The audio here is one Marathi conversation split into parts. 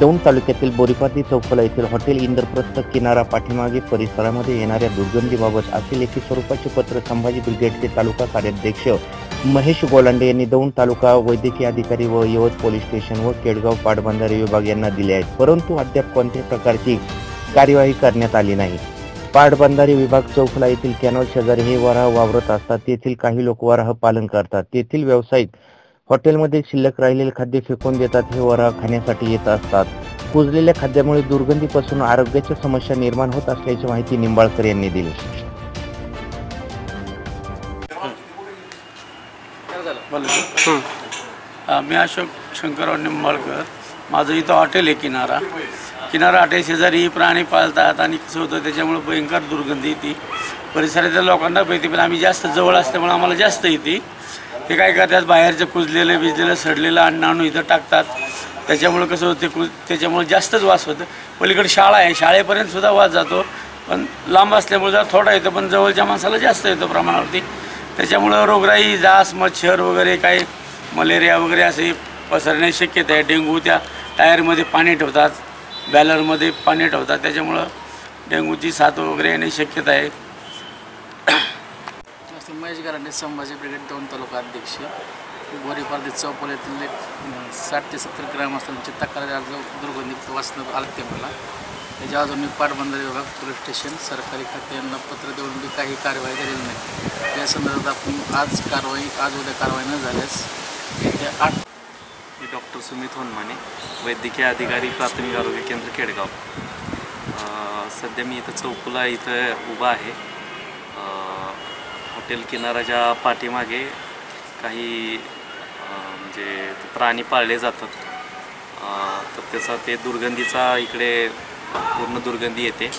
दौंड तालुक्यातील बोरीपाती चौफला येथील हॉटेल इंद्रप्रस्थ किनारा पाठीमागे परिसरामध्ये येणाऱ्या दुर्गंधीबाबत असे लेखी स्वरूपाचे पत्र संभाजी ब्रिगेडचे तालुका कार्याध्यक्ष महेश गोलांडे यांनी दौंड तालुका वैद्यकीय अधिकारी व यवत पोलीस स्टेशन व केडगाव पाटबंधारे विभाग यांना दिले आहेत. परंतु अद्याप कोणत्याही प्रकारची कार्यवाही करण्यात आली नाही. पाटबंधारे विभाग चौफला येथील कॅनॉल शेजारी हे वराह वावरत असतात. तेथील काही लोक वराह पालन करतात. तेथील व्यावसायिक हॉटेलमध्ये शिल्लक राहिलेले खाद्य फेकून देतात हे वरा खाण्यासाठी येत असतात. कुजलेल्या खाद्यामुळे दुर्गंधीपासून आरोग्याच्या समस्या निर्माण होत असल्याची माहिती निंबाळकर यांनी दिली. मी अशोक शंकरराव निंबाळकर. माझं इथं हॉटेल आहे किनारा. किनारा हॉटेल शेजारी प्राणी पाळतात आणि कसं होतं त्याच्यामुळे भयंकर दुर्गंधी येते. परिसरातल्या लोकांना पण पण आम्ही जास्त जवळ असल्यामुळे आम्हाला जास्त येते. ते काय करतात बाहेरचं कुजलेलं भिजलेलं सडलेलं अन्न आणून इथं टाकतात. त्याच्यामुळं कसं होतं कुज त्याच्यामुळे जास्तच वास होतं. पलीकडे शाळा आहे शाळेपर्यंत सुद्धा वास जातो. पण लांब असल्यामुळे जरा थोडा येतो पण जवळच्या माणसाला जास्त येतो प्रमाणावरती. त्याच्यामुळं रोगराई जास मच्छर वगैरे काही मलेरिया वगैरे असे पसरण्याची शक्यता आहे. डेंग्यू त्या टायरमध्ये पाणी ठेवतात बॅलरमध्ये पाणी ठेवतात. त्याच्यामुळं डेंग्यूची साथ वगैरे येण्याची शक्यता आहे. नमस्ते महेश गरांडे संभाजी ब्रिगेड दोन तालुका अध्यक्ष. बोरीपारदे चौपल येथील एक साठ ते सत्तर ग्रामस्थांची तक्रार अर्ज दुर्गंधित वाचण्यात आलं ते मला. त्याच्या अजून मी पाटबंधारे विभाग पोलीस स्टेशन सरकारी खाते यांना पत्र देऊन मी काही कारवाई झालेली नाही. या संदर्भात आपण आज कारवाई आज उद्या कारवाई न झाल्यास येत्या आठ मी डॉक्टर सुमित होनमाने वैद्यकीय अधिकारी प्राथमिक आरोग्य केंद्र केडगाव सध्या मी इथं चौकुला इथं उभा आहे. हॉटेल किनाराच्या पाठीमागे काही म्हणजे प्राणी पाळले जातात. तर त्याचा ते दुर्गंधीचा इकडे पूर्ण दुर्गंधी येते.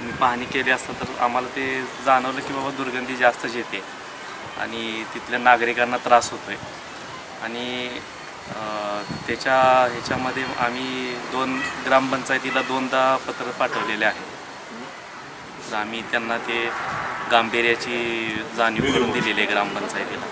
मी पाहणी केली असता तर आम्हाला ते जाणवलं की बाबा दुर्गंधी जास्तच येते आणि तिथल्या नागरिकांना त्रास होतो आहे आणि त्याच्या ह्याच्यामध्ये आम्ही दोन ग्रामपंचायतीला दोनदा पत्र पाठवलेले आहे. तर आम्ही त्यांना ते गांभीर्याची जाणीव करून दिलेली आहे ग्रामपंचायतीला.